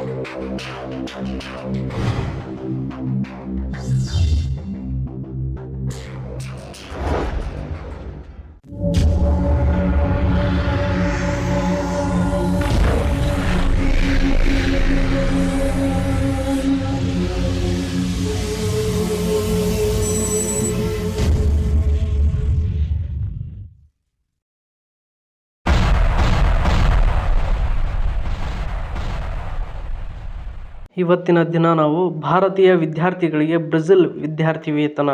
Thank you. ಇವತ್ತಿನ ದಿನ ನಾವು ಭಾರತೀಯ ವಿದ್ಯಾರ್ಥಿಗಳಿಗೆ ಬ್ರೆಜಿಲ್ ವಿದ್ಯಾರ್ಥಿ ವೇತನ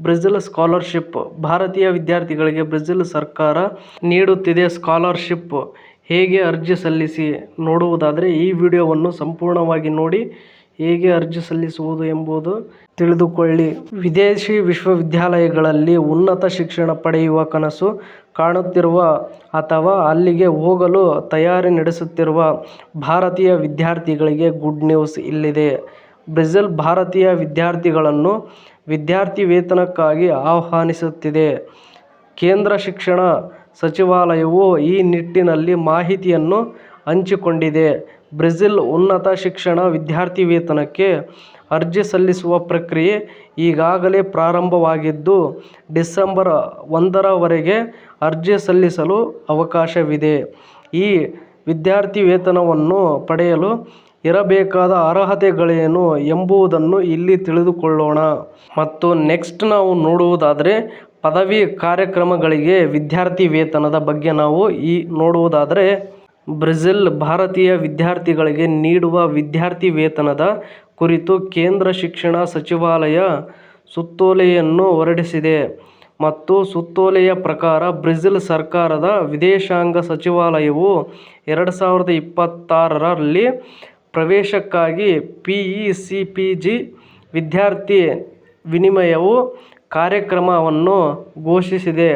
ಬ್ರೆಜಿಲ್ ಸ್ಕಾಲರ್ಶಿಪ್, ಭಾರತೀಯ ವಿದ್ಯಾರ್ಥಿಗಳಿಗೆ ಬ್ರೆಜಿಲ್ ಸರ್ಕಾರ ನೀಡುತ್ತಿದೆ ಸ್ಕಾಲರ್ಶಿಪ್ ಹೇಗೆ ಅರ್ಜಿ ಸಲ್ಲಿಸಿ ನೋಡುವುದಾದರೆ ಈ ವಿಡಿಯೋವನ್ನು ಸಂಪೂರ್ಣವಾಗಿ ನೋಡಿ. ಹೇಗೆ ಅರ್ಜಿ ಸಲ್ಲಿಸುವುದು ಎಂಬುದು ತಿಳಿದುಕೊಳ್ಳಿ. ವಿದೇಶಿ ವಿಶ್ವವಿದ್ಯಾಲಯಗಳಲ್ಲಿ ಉನ್ನತ ಶಿಕ್ಷಣ ಪಡೆಯುವ ಕನಸು ಕಾಣುತ್ತಿರುವ ಅಥವಾ ಅಲ್ಲಿಗೆ ಹೋಗಲು ತಯಾರಿ ನಡೆಸುತ್ತಿರುವ ಭಾರತೀಯ ವಿದ್ಯಾರ್ಥಿಗಳಿಗೆ ಗುಡ್ ನ್ಯೂಸ್ ಇಲ್ಲಿದೆ. ಬ್ರೆಜಿಲ್ ಭಾರತೀಯ ವಿದ್ಯಾರ್ಥಿಗಳನ್ನು ವಿದ್ಯಾರ್ಥಿ ವೇತನಕ್ಕಾಗಿ ಆಹ್ವಾನಿಸುತ್ತಿದೆ. ಕೇಂದ್ರ ಶಿಕ್ಷಣ ಸಚಿವಾಲಯವು ಈ ನಿಟ್ಟಿನಲ್ಲಿ ಮಾಹಿತಿಯನ್ನು ಹಂಚಿಕೊಂಡಿದೆ. ಬ್ರೆಜಿಲ್ ಉನ್ನತ ಶಿಕ್ಷಣ ವಿದ್ಯಾರ್ಥಿ ವೇತನಕ್ಕೆ ಅರ್ಜಿ ಸಲ್ಲಿಸುವ ಪ್ರಕ್ರಿಯೆ ಈಗಾಗಲೇ ಪ್ರಾರಂಭವಾಗಿದ್ದು, ಡಿಸೆಂಬರ್ ಒಂದರವರೆಗೆ ಅರ್ಜಿ ಸಲ್ಲಿಸಲು ಅವಕಾಶವಿದೆ. ಈ ವಿದ್ಯಾರ್ಥಿ ವೇತನವನ್ನು ಪಡೆಯಲು ಇರಬೇಕಾದ ಅರ್ಹತೆಗಳೇನು ಎಂಬುದನ್ನು ಇಲ್ಲಿ ತಿಳಿದುಕೊಳ್ಳೋಣ. ಮತ್ತು ನೆಕ್ಸ್ಟ್ ನಾವು ನೋಡುವುದಾದರೆ, ಪದವಿ ಕಾರ್ಯಕ್ರಮಗಳಿಗೆ ವಿದ್ಯಾರ್ಥಿ ವೇತನದ ಬಗ್ಗೆ ನಾವು ಈ ನೋಡುವುದಾದರೆ ಬ್ರೆಜಿಲ್ ಭಾರತೀಯ ವಿದ್ಯಾರ್ಥಿಗಳಿಗೆ ನೀಡುವ ವಿದ್ಯಾರ್ಥಿ ವೇತನದ ಕುರಿತು ಕೇಂದ್ರ ಶಿಕ್ಷಣ ಸಚಿವಾಲಯ ಸುತ್ತೋಲೆಯನ್ನು ಹೊರಡಿಸಿದೆ. ಮತ್ತು ಸುತ್ತೋಲೆಯ ಪ್ರಕಾರ ಬ್ರೆಜಿಲ್ ಸರ್ಕಾರದ ವಿದೇಶಾಂಗ ಸಚಿವಾಲಯವು ಎರಡು ಸಾವಿರದ ಇಪ್ಪತ್ತಾರರಲ್ಲಿ ಪ್ರವೇಶಕ್ಕಾಗಿ P E C P G ವಿದ್ಯಾರ್ಥಿ ವಿನಿಮಯವು ಕಾರ್ಯಕ್ರಮವನ್ನು ಘೋಷಿಸಿದೆ.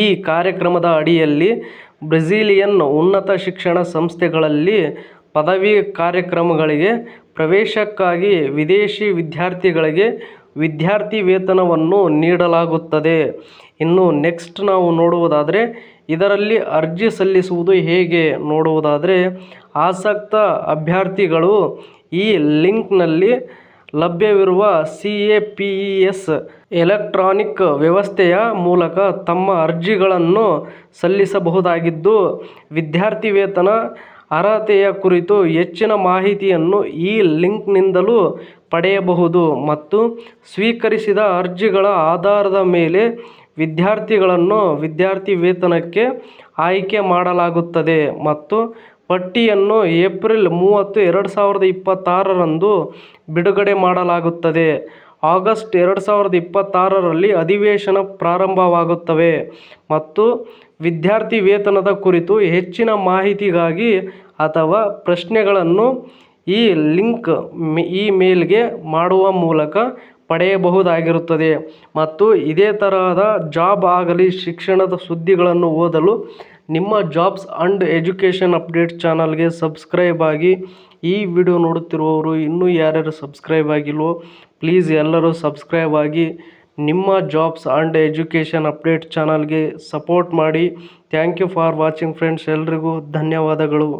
ಈ ಕಾರ್ಯಕ್ರಮದ ಅಡಿಯಲ್ಲಿ ಬ್ರೆಜಿಲಿಯನ್ ಉನ್ನತ ಶಿಕ್ಷಣ ಸಂಸ್ಥೆಗಳಲ್ಲಿ ಪದವಿ ಕಾರ್ಯಕ್ರಮಗಳಿಗೆ ಪ್ರವೇಶಕ್ಕಾಗಿ ವಿದೇಶಿ ವಿದ್ಯಾರ್ಥಿಗಳಿಗೆ ವಿದ್ಯಾರ್ಥಿ ವೇತನವನ್ನು ನೀಡಲಾಗುತ್ತದೆ. ಇನ್ನು ನೆಕ್ಸ್ಟ್ ನಾವು ನೋಡುವುದಾದರೆ, ಇದರಲ್ಲಿ ಅರ್ಜಿ ಸಲ್ಲಿಸುವುದು ಹೇಗೆ ನೋಡುವುದಾದರೆ, ಆಸಕ್ತ ಅಭ್ಯರ್ಥಿಗಳು ಈ ಲಿಂಕ್ನಲ್ಲಿ ಲಭ್ಯವಿರುವ C A P E S electronic ವ್ಯವಸ್ಥೆಯ ಮೂಲಕ ತಮ್ಮ ಅರ್ಜಿಗಳನ್ನು ಸಲ್ಲಿಸಬಹುದಾಗಿದ್ದು ವಿದ್ಯಾರ್ಥಿ ವೇತನ ಅರ್ಹತೆಯ ಕುರಿತು ಹೆಚ್ಚಿನ ಮಾಹಿತಿಯನ್ನು ಈ ಲಿಂಕ್ನಿಂದಲೂ ಪಡೆಯಬಹುದು ಮತ್ತು ಸ್ವೀಕರಿಸಿದ ಅರ್ಜಿಗಳ ಆಧಾರದ ಮೇಲೆ ವಿದ್ಯಾರ್ಥಿಗಳನ್ನು ವಿದ್ಯಾರ್ಥಿ ವೇತನಕ್ಕೆ ಆಯ್ಕೆ ಮಾಡಲಾಗುತ್ತದೆ ಮತ್ತು ಪಟ್ಟಿಯನ್ನು ಏಪ್ರಿಲ್ ಮೂವತ್ತು, ಎರಡು ಸಾವಿರದ ಇಪ್ಪತ್ತಾರರಂದು ಬಿಡುಗಡೆ ಮಾಡಲಾಗುತ್ತದೆ. ಆಗಸ್ಟ್ ಎರಡು ಸಾವಿರದ ಇಪ್ಪತ್ತಾರರಲ್ಲಿ ಅಧಿವೇಶನ ಪ್ರಾರಂಭವಾಗುತ್ತವೆ ಮತ್ತು ವಿದ್ಯಾರ್ಥಿ ವೇತನದ ಕುರಿತು ಹೆಚ್ಚಿನ ಮಾಹಿತಿಗಾಗಿ ಅಥವಾ ಪ್ರಶ್ನೆಗಳನ್ನು ಈ ಲಿಂಕ್ ಈ ಮಾಡುವ ಮೂಲಕ ಪಡೆಯಬಹುದಾಗಿರುತ್ತದೆ ಮತ್ತು ಇದೇ ತರಹದ ಜಾಬ್ ಆಗಲಿ, ಶಿಕ್ಷಣದ ಸುದ್ದಿಗಳನ್ನು ಓದಲು ನಿಮ್ಮ ಜಾಬ್ಸ್ ಅಂಡ್ ಎಜುಕೇಷನ್ ಅಪ್ಡೇಟ್ ಚಾನಲ್ಗೆ ಸಬ್ಸ್ಕ್ರೈಬ್ ಆಗಿ ಈ ವಿಡಿಯೋ ನೋಡುತ್ತಿರುವವರು ಇನ್ನೂ ಯಾರ್ಯಾರು ಸಬ್ಸ್ಕ್ರೈಬ್ ಆಗಿಲ್ವೋ ಪ್ಲೀಸ್ ಎಲ್ಲರೂ ಸಬ್ಸ್ಕ್ರೈಬ್ ಆಗಿ ನಿಮ್ಮ ಜಾಬ್ಸ್ ಆ್ಯಂಡ್ ಎಜುಕೇಷನ್ ಅಪ್ಡೇಟ್ ಚಾನಲ್ಗೆ ಸಪೋರ್ಟ್ ಮಾಡಿ. Thank you for watching friends ಎಲ್ರಿಗೂ ಧನ್ಯವಾದಗಳು.